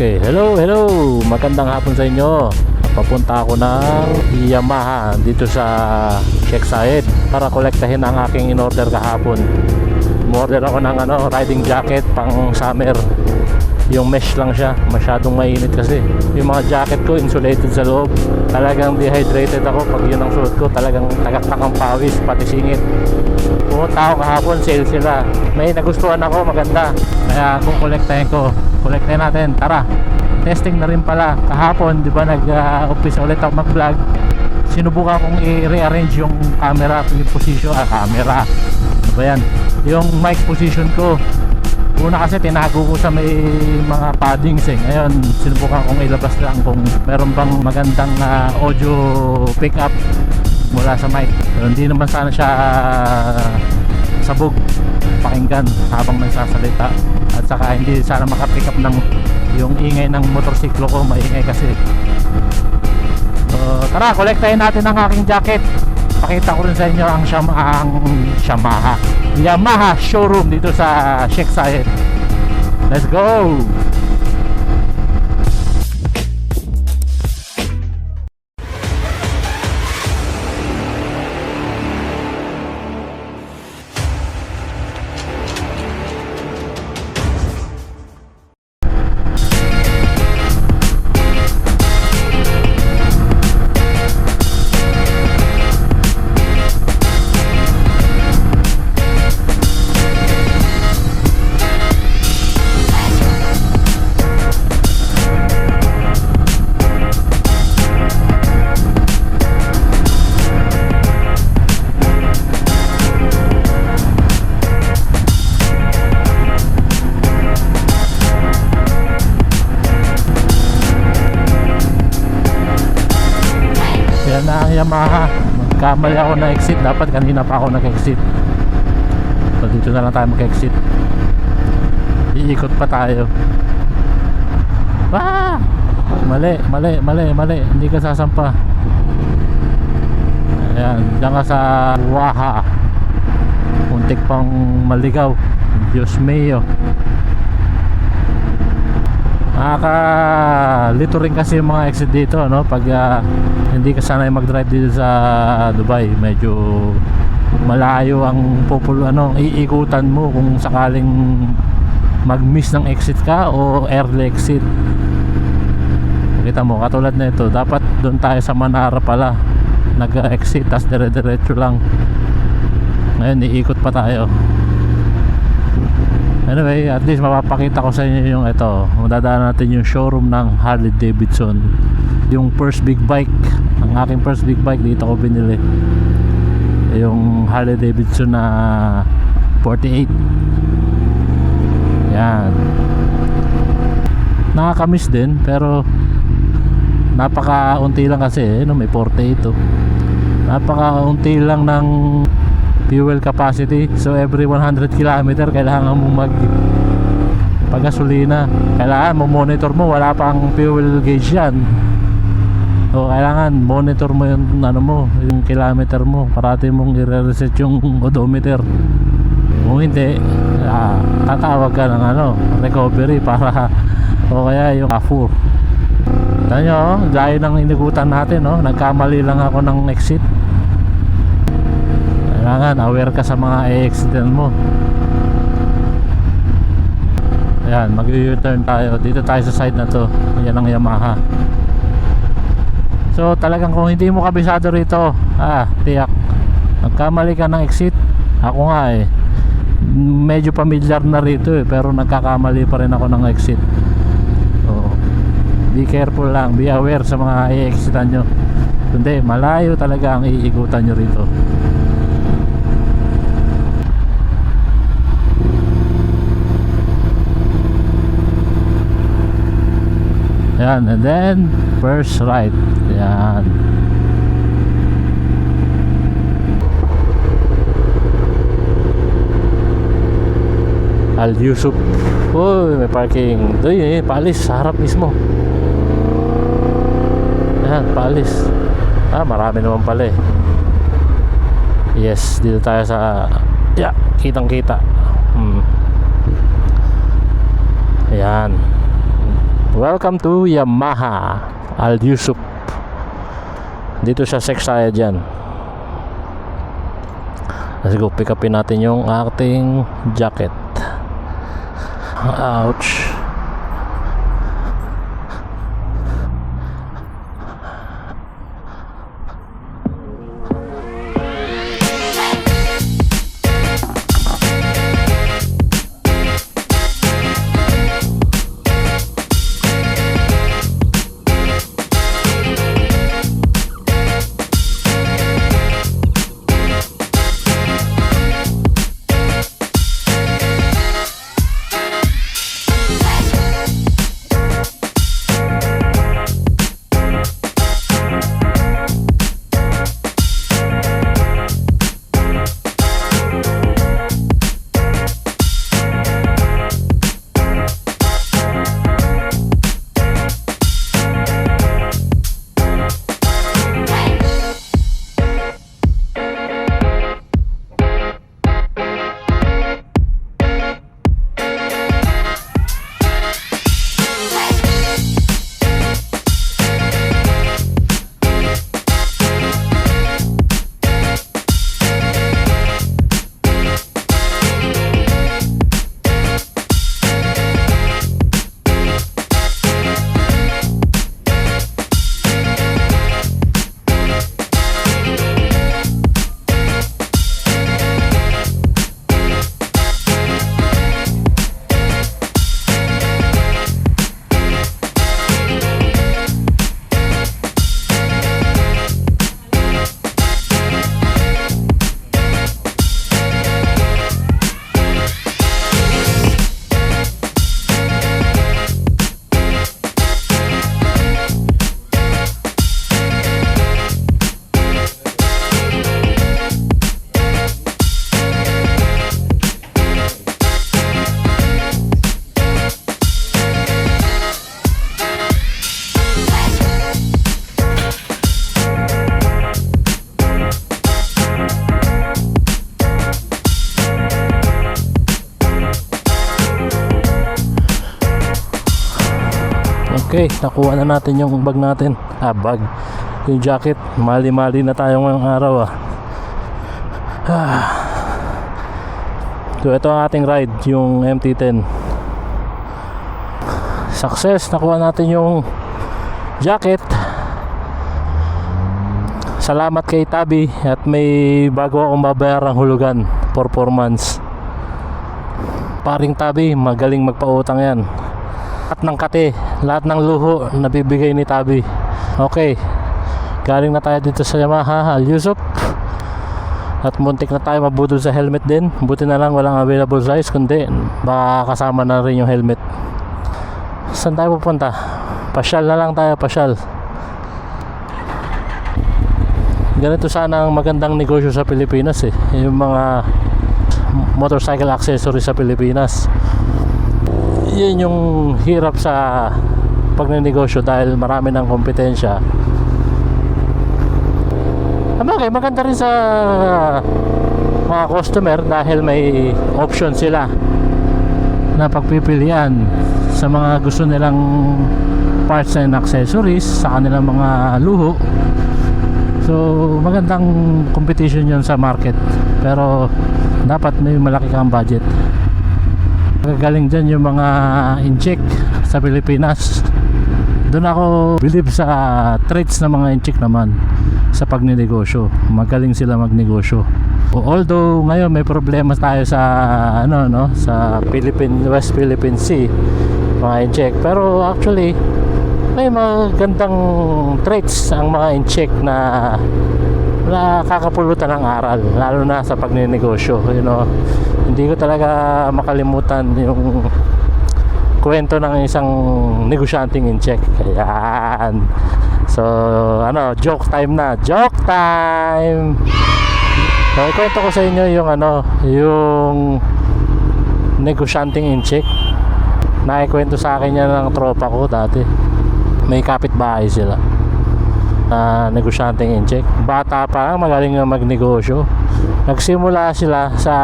Okay. Hello, hello. Magandang hapon sa inyo. Papunta ako ng Yamaha dito sa Sheikh Zayed para kolektahin ang aking in-order kahapon. Umorder ako ng ano, riding jacket pang summer. Yung mesh lang siya, masyadong mainit kasi. Yung mga jacket ko insulated sa loob. Talagang dehydrated ako pag yun ang suot ko. Talagang tagaktak ang pawis, pati singit. Pumunta ako kahapon, sale sila. May nagustuhan ako, maganda. Kaya kung kolektahin ko, kolektahin natin. Tara, testing na rin pala. Kahapon, di ba nag-umpisa ulit ako mag-vlog. Sinubukan kong i-rearrange yung camera, yung position, ah, camera. Ano ba yan? Yung mic position ko. Una kasi tinago ko sa may mga paddings eh. Ngayon, sinubukan kong ilabas lang kung meron bang magandang ah, audio pickup mula sa mic. Pero hindi naman sana siya ah, sabog pakinggan habang nagsasalita. At saka hindi sana makapick up ng yung ingay ng motorsiklo ko. Maingay kasi. So, tara, kolektahin natin ang aking jacket. Pakita ko rin sa inyo ang, Shama, ang Yamaha. Yamaha showroom dito sa Sheikh Zayed. Let's go! Magkamali ako na exit. Dapat kanina pa ako nag-exit. So dito na lang tayo mag-exit. Iikot pa tayo. Ah! Mali, mali, mali, mali. Hindi ka sasampa. Ayan, diyan ka sa Waha. Muntik pang maligaw. Diyos mayo. Nakakalito rin kasi yung mga exit dito no? Pag ah, hindi ka sanay mag-drive dito sa Dubai medyo malayo ang populo ano iikutan mo kung sakaling mag-miss ng exit ka o early exit. Kita mo katulad na ito dapat doon tayo sa Manara pala. Nag-exit tas dire-diretso lang. Ngayon iikot pa tayo Anyway, at least mapapakita ko sa inyo yung ito. Madadaan natin yung showroom ng Harley Davidson. Yung first big bike, ang aking first big bike dito ko binili. Yung Harley Davidson na 48. Yan. Nakakamiss din pero napakaunti lang kasi eh, no, may 48 oh. Napakaunti lang ng fuel capacity. So every 100 km kailangan mo mag paggasolina. Kailangan mo monitor mo wala pang fuel gauge yan. O kailangan monitor mo yung ano mo yung kilometer mo. Parati mong i-reset yung odometer. Kung hindi ah, tatawag ka ng ano recovery para o kaya yung AFUR Tignan nyo, oh, dahil ng inigutan natin, no? nagkamali lang ako ng exit kailangan aware ka sa mga accident mo. Ayan mag u-turn tayo. Dito tayo sa side na to. Yan ang Yamaha. So talagang kung hindi mo kabisado rito ah tiyak. Nagkamali ka ng exit. Ako nga eh. Medyo familiar na rito eh pero nagkakamali pa rin ako ng exit. So be careful lang. Be aware sa mga i-exitan nyo. Kundi malayo talaga ang iikutan nyo rito Yan, and then first right. Yan. Al Yusuf. Uy, may parking. Doy, eh, paalis sa harap mismo. Yan, paalis. Ah, marami naman pala eh. Yes, dito tayo sa yeah, kitang kita. Hmm. Yan. Welcome to Yamaha Al Yusuf. Dito sa Sexaya dyan. Let's go, pick upin natin yung ating jacket. Ouch. Okay, nakuha na natin yung bag natin. Ah, bag. Yung jacket. Mali-mali na tayo ngayong araw ah. ah. So, ito ang ating ride, yung MT-10. Success, nakuha natin yung jacket. Salamat kay Tabi at may bago akong babayarang hulugan for 4 months. Paring Tabi, magaling magpautang yan lahat ng kate, lahat ng luho nabibigay ni Tabi. Okay. Galing na tayo dito sa Yamaha, Al Yusuf. At muntik na tayo mabudol sa helmet din. Buti na lang walang available size kundi baka kasama na rin yung helmet. Saan tayo pupunta? Pasyal na lang tayo, pasyal. Ganito sana ang magandang negosyo sa Pilipinas eh. Yung mga motorcycle accessory sa Pilipinas yun yung hirap sa pagnenegosyo dahil marami ng kompetensya. Sabagay, maganda rin sa mga customer dahil may option sila na pagpipilian sa mga gusto nilang parts and accessories sa kanilang mga luho. So, magandang competition yun sa market. Pero, dapat may malaki kang budget. Gagaling dyan yung mga incheck sa Pilipinas. Doon ako believe sa traits ng mga incheck naman sa pagninegosyo. Magaling sila magnegosyo. Although ngayon may problema tayo sa ano no sa Philippine West Philippine Sea mga incheck pero actually may magandang traits ang mga incheck na nakakapulutan ng aral lalo na sa pagninegosyo you know. Hindi ko talaga makalimutan yung kwento ng isang negosyanteng in check ayan. So ano joke time na joke time! So kwento ko sa inyo yung ano yung negosyanteng in check naikwento sa akin yan ng tropa ko dati may kapitbahay sila na negosyanteng in check. Bata pa magaling nga magnegosyo. Nagsimula sila sa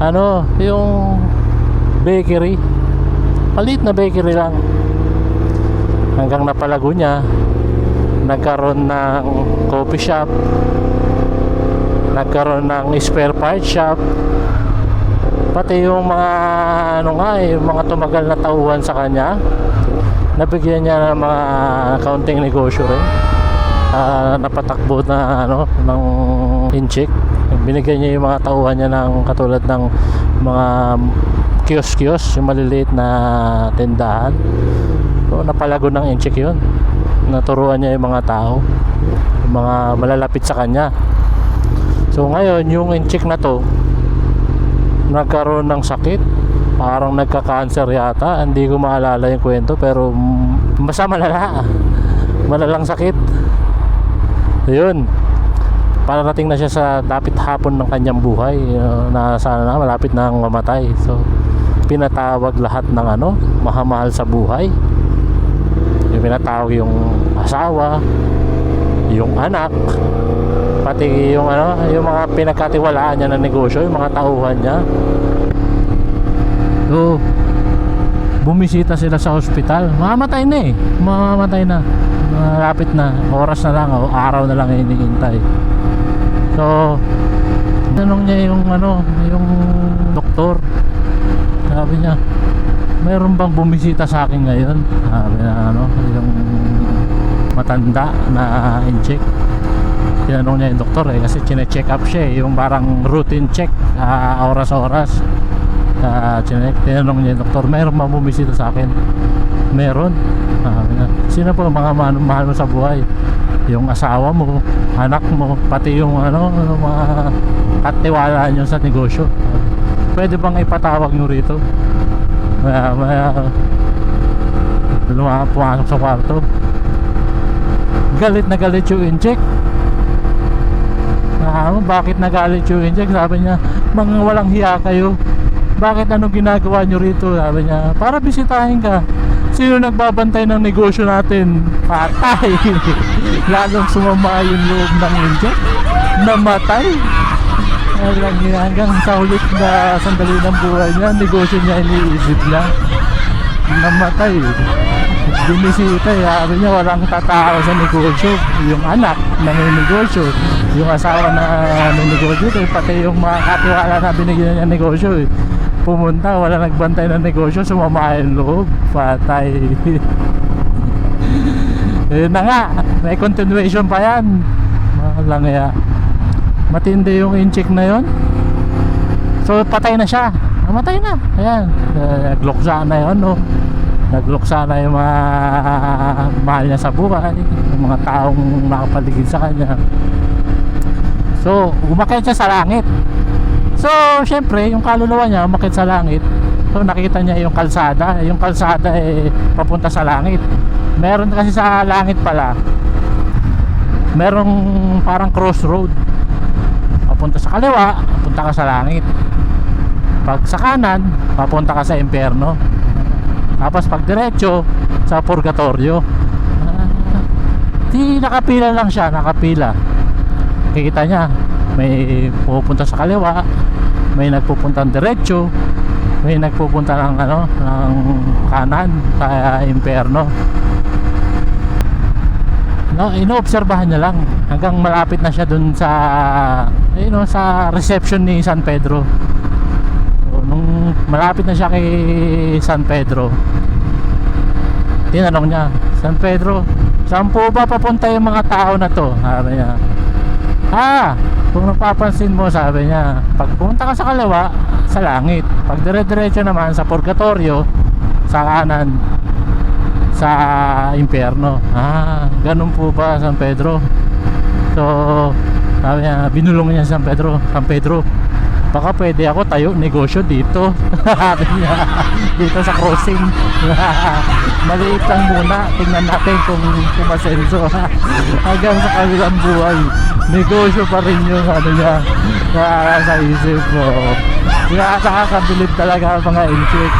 ano yung bakery. Palit na bakery lang. Hanggang napalago niya, nagkaroon ng coffee shop, nagkaroon ng spare part shop, pati yung mga ano nga eh, mga tumagal na tauhan sa kanya, nabigyan niya ng mga kaunting negosyo rin. Ah, napatakbo na ano ng incheck. Binigyan niya yung mga tauhan niya ng katulad ng mga kiosk-kiosk yung maliliit na tindahan. So napalago ng incheck yun. Naturuan niya yung mga tao yung mga malalapit sa kanya. So ngayon yung incheck na to nagkaroon ng sakit parang nagka-cancer yata. Hindi ko maalala yung kwento pero mm, basta malala. Malalang sakit. Yun parating na siya sa dapit hapon ng kanyang buhay. Uh, na sana na malapit na mamatay. So pinatawag lahat ng ano mahamahal sa buhay. Yung pinatawag yung asawa yung anak pati yung ano yung mga pinagkatiwalaan niya ng negosyo yung mga tauhan niya so bumisita sila sa ospital mamamatay na eh. Mamamatay na. Malapit na. Oras na lang. O araw na lang hinihintay. So tanong niya yung ano yung doktor. Sabi niya mayroon bang bumisita sa akin ngayon? Sabi na ano yung matanda na incheck. Tinanong niya yung doktor eh kasi chine-check up siya eh. Yung parang routine check ah, oras-oras uh, chinek tinanong niya doktor mayroon bang bumisita sa akin? Meron. Niya sino po mga mahal, mahal mo sa buhay? Yung asawa mo anak mo pati yung ano, ano mga katiwala nyo sa negosyo. Pwede bang ipatawag nyo rito? Maya maya luma pumasok sa kwarto. Galit na galit yung incheck Ah, bakit nagalit yung incheck? Sabi niya, mga walang hiya kayo. Bakit ano ginagawa nyo rito? Sabi niya, para bisitahin ka. Sino nagbabantay ng negosyo natin? Patay. Lalong sumama yung loob ng incheck. Namatay. Hanggang, hanggang sa ulit na sandali ng buhay niya, negosyo niya iniisip niya. Namatay. Binisita, eh. sabi niya walang tatao sa negosyo. Yung anak na may negosyo, yung asawa na may negosyo, pati yung mga katiwala na binigyan niya ng negosyo. Eh. Pumunta, wala nagbantay ng negosyo, sumama yung loob. Patay. Yun na nga, may continuation pa yan. Malang ya. Matindi yung incheck na yon. So patay na siya. Namatay na. Ayan. Nagluksa na yun, no. Nagluksa na yung mga mahal niya sa buhay. Yung mga taong nakapaligid sa kanya. So, umakit siya sa langit. So, syempre, yung kaluluwa niya umakit sa langit. So, nakita niya yung kalsada. Yung kalsada eh, papunta sa langit. Meron kasi sa langit pala, merong parang crossroad. Papunta sa kaliwa, papunta ka sa langit. Pag sa kanan, papunta ka sa impyerno. Tapos pag diretso, sa purgatorio. Ah, di nakapila lang siya, nakapila. Kikita niya, may pupunta sa kaliwa, may nagpupunta diretso, may nagpupunta ng ano, ng kanan sa impyerno. No, inoobserbahan niya lang hanggang malapit na siya dun sa you know, sa reception ni San Pedro. So, nung malapit na siya kay San Pedro, tinanong niya, San Pedro, saan po ba papunta yung mga tao na to? Sabi niya, ah, kung napapansin mo, sabi niya, pag pumunta ka sa kaliwa, sa langit. Pag dire-diretso naman sa purgatorio, sa kanan, sa impyerno. Ah, ganun po ba San Pedro? So, sabi niya, binulong niya San Pedro, San Pedro, baka pwede ako tayo negosyo dito. Dito sa crossing. Maliit lang muna, tingnan natin kung kumasenso. Hanggang sa kabilang buhay, negosyo pa rin yung ano niya, sa isip mo. Kaya nakakabilib talaga ang mga inchik.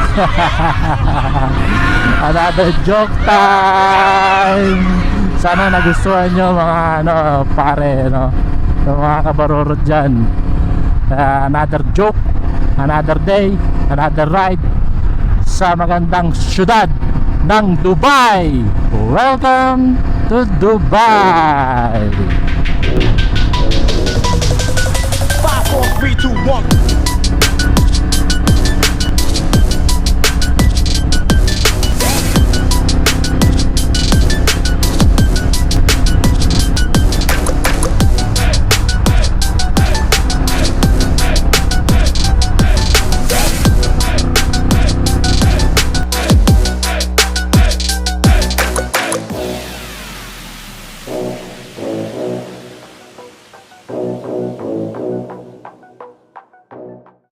Another joke time! Sana nagustuhan nyo mga ano, pare, no? Yung mga kabarorot dyan. Uh, another joke, another day, another ride sa magandang syudad ng Dubai. Welcome to Dubai! Five, four, three, two, one.